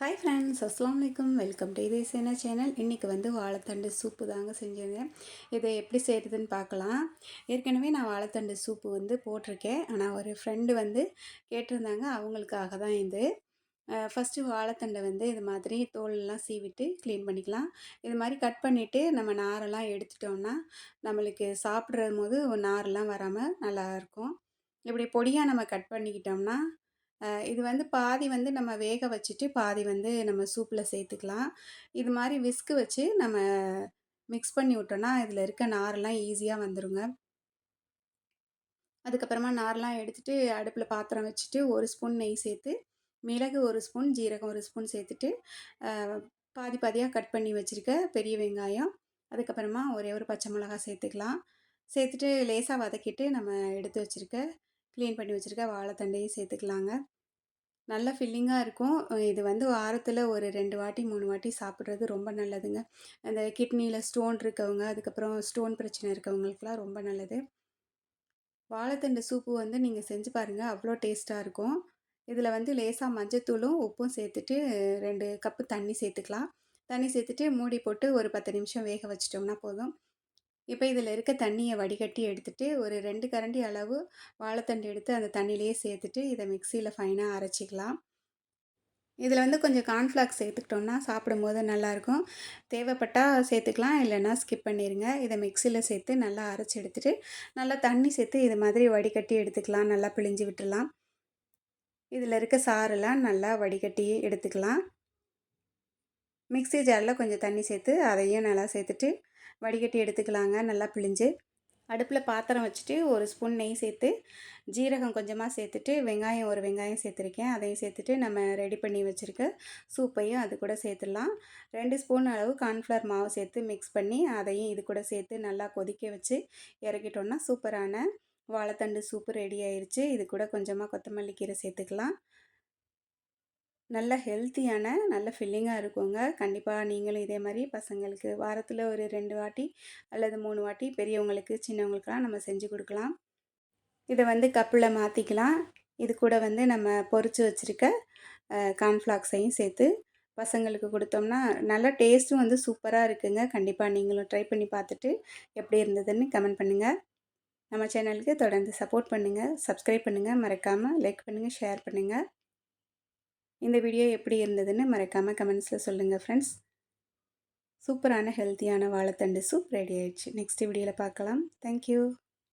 Hi friends அஸ்லாம் வலைக்கம் welcome to இதே சேனா சேனல் இன்றைக்கி வந்து வாழைத்தண்டு சூப்பு தாங்க செஞ்சிருந்தேன். இதை எப்படி செய்கிறதுன்னு பார்க்கலாம். ஏற்கனவே நான் வாழைத்தண்டு சூப்பு வந்து போட்டிருக்கேன். ஆனால் ஒரு ஃப்ரெண்டு வந்து கேட்டிருந்தாங்க. அவங்களுக்காக தான் இது. ஃபஸ்ட்டு வாழைத்தண்டை வந்து இது மாதிரி தோலெல்லாம் சீவிட்டு க்ளீன் பண்ணிக்கலாம். இது மாதிரி கட் பண்ணிவிட்டு நம்ம நாரெல்லாம் எடுத்துட்டோம்னா நம்மளுக்கு சாப்பிட்ற போது நாரெல்லாம் வராமல் நல்லாயிருக்கும் இப்படி பொடியாக நம்ம கட் பண்ணிக்கிட்டோம்னா இது வந்து பாதி வந்து நம்ம வேக வச்சுட்டு, பாதி வந்து நம்ம சூப்பில் சேர்த்துக்கலாம். இது மாதிரி விஸ்கு வச்சு நம்ம மிக்ஸ் பண்ணி விட்டோன்னா இதில் இருக்க நாரெல்லாம் ஈஸியாக வந்துடுங்க அதுக்கப்புறமா நார்லாம் எடுத்துட்டு, அடுப்பில் பாத்திரம் வச்சுட்டு, ஒரு ஸ்பூன் நெய் சேர்த்து, மிளகு ஒரு ஸ்பூன், ஜீரகம் ஒரு ஸ்பூன் சேர்த்துட்டு, பாதி பாதியாக கட் பண்ணி வச்சுருக்க பெரிய வெங்காயம், அதுக்கப்புறமா ஒரே ஒரு பச்சை மிளகா சேர்த்துக்கலாம். சேர்த்துட்டு லேசாக வதக்கிட்டு, நம்ம எடுத்து வச்சுருக்க க்ளீன் பண்ணி வச்சுருக்க வாழைத்தண்டையும் சேர்த்துக்கலாங்க. நல்ல ஃபில்லிங்காக இருக்கும். இது வந்து வாரத்தில் ஒரு ரெண்டு வாட்டி மூணு வாட்டி சாப்பிட்றது ரொம்ப நல்லதுங்க. அந்த கிட்னியில் ஸ்டோன் இருக்கவங்க அதுக்கப்புறம் ஸ்டோன் பிரச்சனை இருக்கவங்களுக்குலாம் ரொம்ப நல்லது. வாழைத்தண்டு சூப்பு வந்து நீங்கள் செஞ்சு பாருங்கள் அவ்வளோ டேஸ்ட்டாக இருக்கும். இதில் வந்து லேசாக மஞ்சத்தூளும் உப்பும் சேர்த்துட்டு ரெண்டு கப்பு தண்ணி சேர்த்துக்கலாம். தண்ணி சேர்த்துட்டு மூடி போட்டு ஒரு பத்து நிமிஷம் வேக வச்சிட்டோம்னா போதும். இப்போ இதில் இருக்க தண்ணியை வடிகட்டி எடுத்துகிட்டு ஒரு ரெண்டு கரண்டி அளவு வாழைத்தண்டு எடுத்து அந்த தண்ணியிலேயே சேர்த்துட்டு இதை மிக்சியில் ஃபைனாக அரைச்சிக்கலாம். இதில் வந்து கொஞ்சம் கார்ன்ஃப்ளாக்ஸ் சேர்த்துக்கிட்டோம்னா சாப்பிடும்போது நல்லாயிருக்கும். தேவைப்பட்டால் சேர்த்துக்கலாம் இல்லைன்னா ஸ்கிப் பண்ணிடுங்க இதை மிக்சியில் சேர்த்து நல்லா அரைச்சி எடுத்துகிட்டு நல்லா தண்ணி சேர்த்து இது மாதிரி வடிகட்டி எடுத்துக்கலாம். நல்லா பிழிஞ்சு விட்டுடலாம். இதில் இருக்க சாரெல்லாம் நல்லா வடிகட்டி எடுத்துக்கலாம். மிக்சி ஜாரில் கொஞ்சம் தண்ணி சேர்த்து அதையும் நல்லா சேர்த்துட்டு வடிகட்டி எடுத்துக்கலாங்க நல்லா பிழிஞ்சு. அடுப்பில் பாத்திரம் வச்சுட்டு ஒரு ஸ்பூன் நெய் சேர்த்து ஜீரகம் கொஞ்சமாக சேர்த்துட்டு வெங்காயம் ஒரு வெங்காயம் சேர்த்துருக்கேன். அதையும் சேர்த்துட்டு நம்ம ரெடி பண்ணி வச்சுருக்க சூப்பையும் அது கூட சேர்த்துடலாம். ரெண்டு ஸ்பூன் அளவு கார்ன்ஃப்ளவர் மாவு சேர்த்து மிக்ஸ் பண்ணி அதையும் இது கூட சேர்த்து நல்லா கொதிக்க வச்சு இறக்கிட்டோன்னா சூப்பரான வாழைத்தண்டு சூப்பு ரெடி ஆயிடுச்சு இது கூட கொஞ்சமாக கொத்தமல்லி கீரை சேர்த்துக்கலாம். நல்ல ஹெல்த்தியான நல்ல ஃபில்லிங்காக இருக்குங்க. கண்டிப்பாக நீங்களும் இதே மாதிரி பசங்களுக்கு வாரத்தில் ஒரு ரெண்டு வாட்டி அல்லது மூணு வாட்டி பெரியவங்களுக்கு சின்னவங்களுக்கெல்லாம் நம்ம செஞ்சு கொடுக்கலாம். இதை வந்து கப்பில் மாற்றிக்கலாம் இது கூட வந்து நம்ம பொறிச்சு வச்சுருக்க கார்ன்ஃப்ளாக்ஸையும் சேர்த்து பசங்களுக்கு கொடுத்தோம்னா நல்ல டேஸ்ட்டும் வந்து சூப்பராக இருக்குங்க. கண்டிப்பாக நீங்களும் ட்ரை பண்ணி பார்த்துட்டு எப்படி இருந்ததுன்னு கமெண்ட் பண்ணுங்கள் நம்ம சேனலுக்கு தொடர்ந்து சப்போர்ட் பண்ணுங்கள் சப்ஸ்கிரைப் பண்ணுங்கள் மறக்காமல் லைக் பண்ணுங்கள் ஷேர் பண்ணுங்கள் இந்த வீடியோ எப்படி இருந்ததுன்னு மறக்காமல் கமெண்ட்ஸில் சொல்லுங்கள் ஃப்ரெண்ட்ஸ் சூப்பரான ஹெல்த்தியான வாழைத்தண்டு சூப் ரெடி ஆயிடுச்சு. நெக்ஸ்ட் வீடியோவில் பார்க்கலாம். தேங்க்யூ